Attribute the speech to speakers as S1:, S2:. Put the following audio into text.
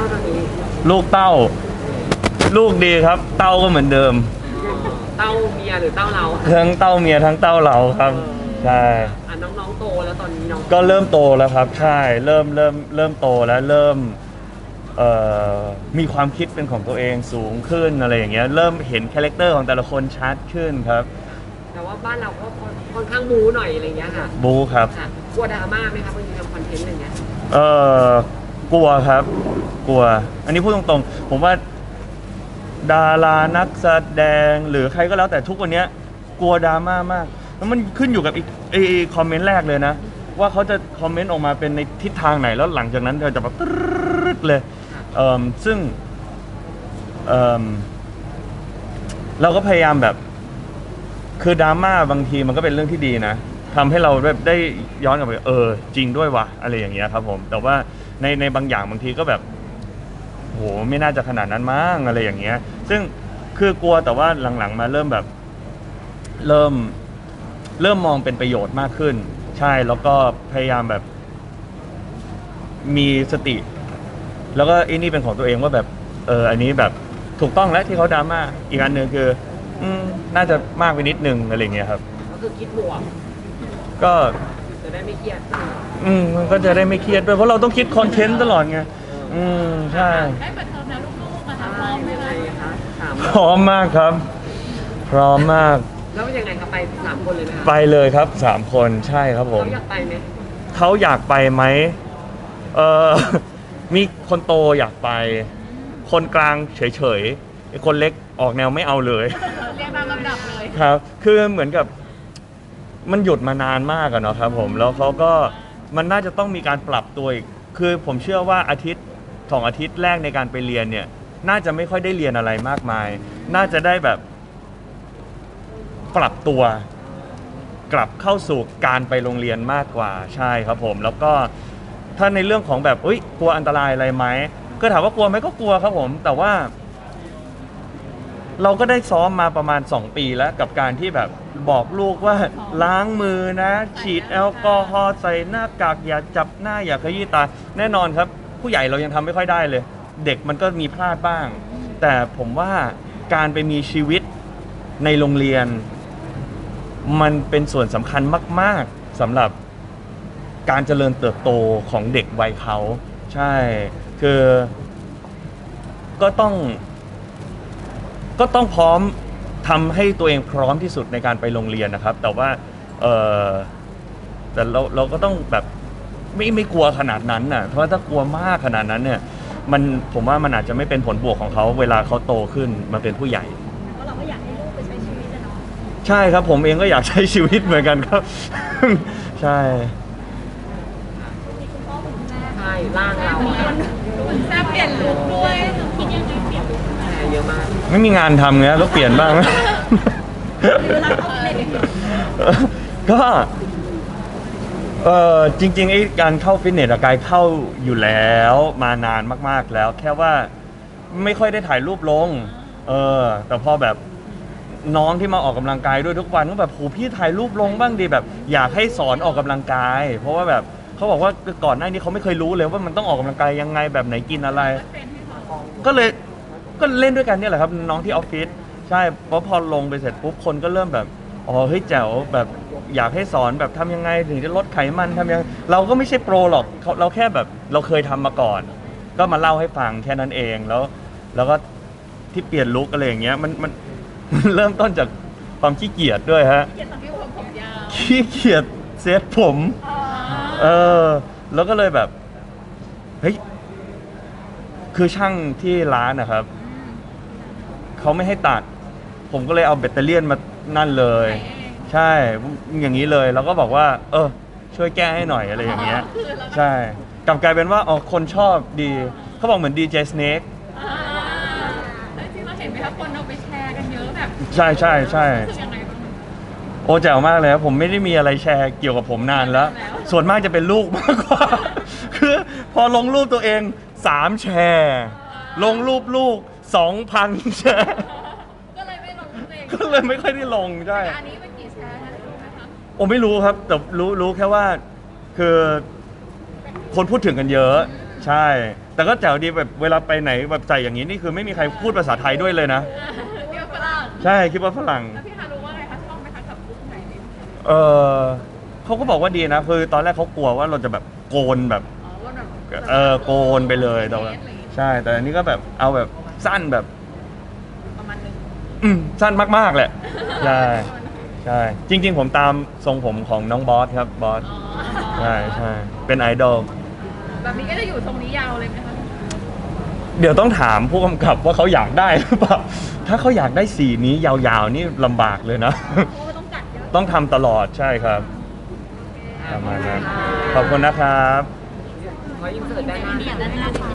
S1: าตอนนี้
S2: ลูกเต้า ลูกดีครับ เต้าก็เหมือนเดิม
S1: เต้าเมียหรือเต้าเรา
S2: ทั้งเต้าเมียทั้งเต้าเราครับใช่
S1: อะน้องๆโตแล้วตอนนี้น้อง
S2: ก็เริ่มโตแล้วครับ ใช่เริ่มเริ่มเริ่มโตแล้วเริ่มเอ่อมีความคิดเป็นของตัวเองสูงขึ้นอะไรอย่างเงี้ยเริ่มเห็นคาแรคเตอร์ของแต่ละคนชัดขึ้นครับ
S1: แต่ว่าบ้านเราก็ค่อนข้างบูหน่อยอะไรเงี้ยค่ะ
S2: บูครับ
S1: ค่ะกลัวดราม่าไหมคะบางทีทำคอนเทนต์อะไรเงี้ย
S2: เออ กลัวครับ กลัว อันนี้พูดตรงๆ ผมว่า ดารานักแสดงหรือใครก็แล้วแต่ทุกวันเนี้ยกลัวดราม่ามาก แล้วมันขึ้นอยู่กับอีกไอ้คอมเมนต์แรกเลยนะ ว่าเขาจะคอมเมนต์ออกมาเป็นในทิศทางไหนแล้วหลังจากนั้นเราจะแบบตึ๊ดเลยเอ่มซึ่งเอิ่มเราก็พยายามแบบ คือดราม่าบางทีมันก็เป็นเรื่องที่ดีนะ ทำให้เราแบบได้ย้อนกลับไปเออจริงด้วยวะอะไรอย่างเงี้ยครับ ผม แต่ว่าในในบางอย่างบางทีก็แบบโหไม่น่าจะขนาดนั้นมั้งอะไรอย่างเงี้ย ซึ่งคือกลัวแต่ว่าหลังๆมาเริ่มแบบ เริ่ม เริ่มมองเป็นประโยชน์มากขึ้น ใช่แล้วก็พยายามแบบ มีสติ แล้วก็ไอ้นี่เป็นของตัวเองว่าแบบ เออ อันนี้แบบถูกต้องแล้วที่เขาดราม่าอีกอันหนึ่งคือ อืมน่าจะมากไปนิดนึงอะไรอย่างเงี้ยครับ
S1: ก็คือคิดบวก
S2: ก็
S1: จะได้ไม่เครียด
S2: อืมมันก็จะได้ไม่เครียดด้วยเพราะเราต้องคิดคอนเทนต์ตลอดไงอืมใช่
S3: ได้เปิดเทอมแล้วลูกๆนะคะพร้อมไหม
S1: ยังไง
S3: คะ
S1: คะถาม
S2: พร้อมมากครับ พร้อมมาก
S1: แล้วยังไงคะไปสามคนเลยไหมคะ
S2: ไปเลยครับสามคนใช่ครับผม
S1: เขาอยากไปไหม
S2: เขาอยากไปไหมเออ มีคนโตอยากไป คนกลางเฉยๆไอ้คนเล็กออกแนวไม่เอาเลย
S3: เรียงตามลำดับเลย
S2: ครับ คือเหมือนกับ มันหยุดมานานมากอะเนาะครับผมแล้วเขาก็มันน่าจะต้องมีการปรับตัวอีกคือผมเชื่อว่าอาทิตย์สองอาทิตย์แรกในการไปเรียนเนี่ย น่าจะไม่ค่อยได้เรียนอะไรมากมาย น่าจะได้แบบ ปรับตัว กลับเข้าสู่การไปโรงเรียนมากกว่าใช่ครับผม แล้วก็ถ้าในเรื่องของแบบอุ้ยกลัวอันตรายอะไรไหมก็ถามว่ากลัวไหมก็กลัวครับผม แต่ว่า เราก็ได้ซ้อมมาประมาณ 2 ปีแล้วกับการที่แบบบอกลูกว่าล้างมือนะ ฉีดแอลกอฮอล์ใส่หน้ากากอย่าจับหน้าอย่าขยี้ตา แน่นอนครับ ผู้ใหญ่เรายังทำไม่ค่อยได้เลย เด็กมันก็มีพลาดบ้าง แต่ผมว่าการไปมีชีวิตในโรงเรียน มันเป็นส่วนสำคัญมาก ๆสำหรับการเจริญเติบโตของเด็กวัยเขา ใช่ คือก็ต้อง ก็ต้องพร้อมทำให้ตัวเองพร้อมที่สุดในการไปโรงเรียนนะครับ แต่ว่าเออแต่เราเราก็ต้องแบบไม่ไม่กลัวขนาดนั้นน่ะเพราะว่าถ้ากลัวมากขนาดนั้นเนี่ย มันผมว่ามันอาจจะไม่เป็นผลบวกของเขาเวลาเขาโตขึ้นมาเป็นผู้ใหญ่
S3: เพราะเราก็อยากให้ลูกไปใช้ชีวิตนะเนาะ
S2: ใช่ครับผมเองก็อยากใช้ชีวิตเหมือนกันครับ ใช่
S3: มีคุณพ่อคุณแม่
S1: ใช่ร่างเราอะ
S3: คุณแม่เปลี่ยนลุคด้วย
S1: เยอะมาก
S2: ไม่มีงานทำไงก็เปลี่ยนบ้าง
S3: เวลาเขาเล่น
S2: ก็เออจริงๆไอ้การเข้าฟิตเนสอะกายเข้าอยู่แล้วมานานมากๆแล้ว แค่ว่าไม่ค่อยได้ถ่ายรูปลง เออ แต่พอแบบน้องที่มาออกกำลังกายด้วยทุกวันก็แบบโหพี่ถ่ายรูปลงบ้างดีแบบ อยากให้สอนออกกำลังกาย เพราะว่าแบบเขาบอกว่าก่อนหน้านี้เขาไม่เคยรู้เลยว่ามันต้องออกกำลังกายยังไงแบบไหนกินอะไร
S3: เป็นให้เขา
S2: ก็เลย ก็เล่นด้วยกันเนี่ยแหละครับน้องที่ออฟฟิศใช่เพราะพอลงไปเสร็จปุ๊บคนก็เริ่มแบบอ๋อเฮ้ยแจ๋วแบบอยากให้สอนแบบทำยังไงถึงจะลดไขมันทำยังเราก็ไม่ใช่โปรหรอกเขาเราแค่แบบเราเคยทำมาก่อน ก็มาเล่าให้ฟังแค่นั้นเองแล้ว แล้วก็ที่เปลี่ยนลุคอะไรอย่างเงี้ยมันมันมันเริ่มต้นจากความขี้เกียจด้วยฮะ
S3: เกียรติพี่ผมผมยาว
S2: ขี้เกียจเซตผม เออ แล้วก็เลยแบบ เฮ้ย คือช่างที่ร้านนะครับ เขาไม่ให้ตัด ผมก็เลยเอาแบตเตอรี่ยนมานั่นเลย ใช่อย่างนี้เลยแล้วก็บอกว่า เออ ช่วยแก้ให้หน่อยอะไรอย่างเงี้ย ใช่กลับกลายเป็นว่าอ๋อคนชอบดีเขาบอกเหมือนดีเจสเนก
S3: อ่าแล้วที่เราเห็นไหมคะคนเอาไปแชร์กันเยอะแบบ
S2: ใช่ใช่ใช่
S3: รู้สึกยังไงบ้าง
S2: โอ้แจ๋วมากเลยครับผมไม่ได้มีอะไรแชร์เกี่ยวกับผมนานแล้ว
S3: แล้ว
S2: ส่วนมากจะเป็นลูกมากกว่า คือพอลงรูปตัวเองสามแชร์ ลงรูปลูก สองพันแชร์
S3: ก็เลยไม่ลงเอง
S2: ก็เลยไม่ค่อยได้ลงใช่
S3: อันนี้เป็นกี่แชร์นะรู้ไหมคะ
S2: โอ้ไม่รู้ครับ แต่รู้รู้แค่ว่า คือคนพูดถึงกันเยอะ ใช่ แต่ก็แจ๋วดีแบบเวลาไปไหนแบบใส่อย่างนี้นี่คือไม่มีใครพูดภาษาไทยด้วยเลยนะ
S3: เดี๋ยวฝรั่ง
S2: ใช่คิดว่าฝรั่ง
S3: แล้วพี่ฮารู้ว่าไงคะชอบไหมคะกับลุคไหนนี้
S2: เออเขาก็บอกว่าดีนะ คือตอนแรกเขากลัวว่าเราจะแบบโกนแบบ
S3: อ๋อว่าแบบ
S2: เออโกนไปเลยแต่ว่าใช่ แต่อันนี้ก็แบบเอาแบบ สั้นแบบ
S3: ประมาณนึง
S2: อืมสั้นมากๆแหละใช่ใช่จริง ๆ ผมตามทรงผมของน้องบอสครับบอส
S3: อ๋อ
S2: ใช่ใช่เป็นไอดอล
S3: แบบนี้ก็จะอยู่ทรงนี้ยาวเลยไหมคะ
S2: เดี๋ยวต้องถามผู้กำกับว่าเขาอยากได้หรือเปล่าถ้าเขาอยากได้สีนี้ยาวๆนี่ลำบากเลยนะ
S3: โอ้ต้องกัดเยอะ
S2: ต้องทำตลอดใช่ครับ ประมาณนั้นขอบคุณนะครับ
S1: ขออินเสิร์ตได้ไหม